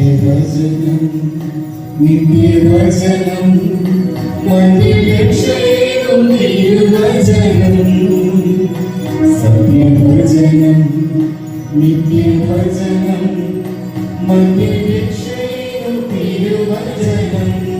വചനം നിന്റെ വചനം മണ്ണിൽ ക്ഷയിക്കും തിരുവചനം സത്യവചനം നിന്റെ വചനം മണ്ണിൽ ക്ഷയിക്കും തിരുവചനം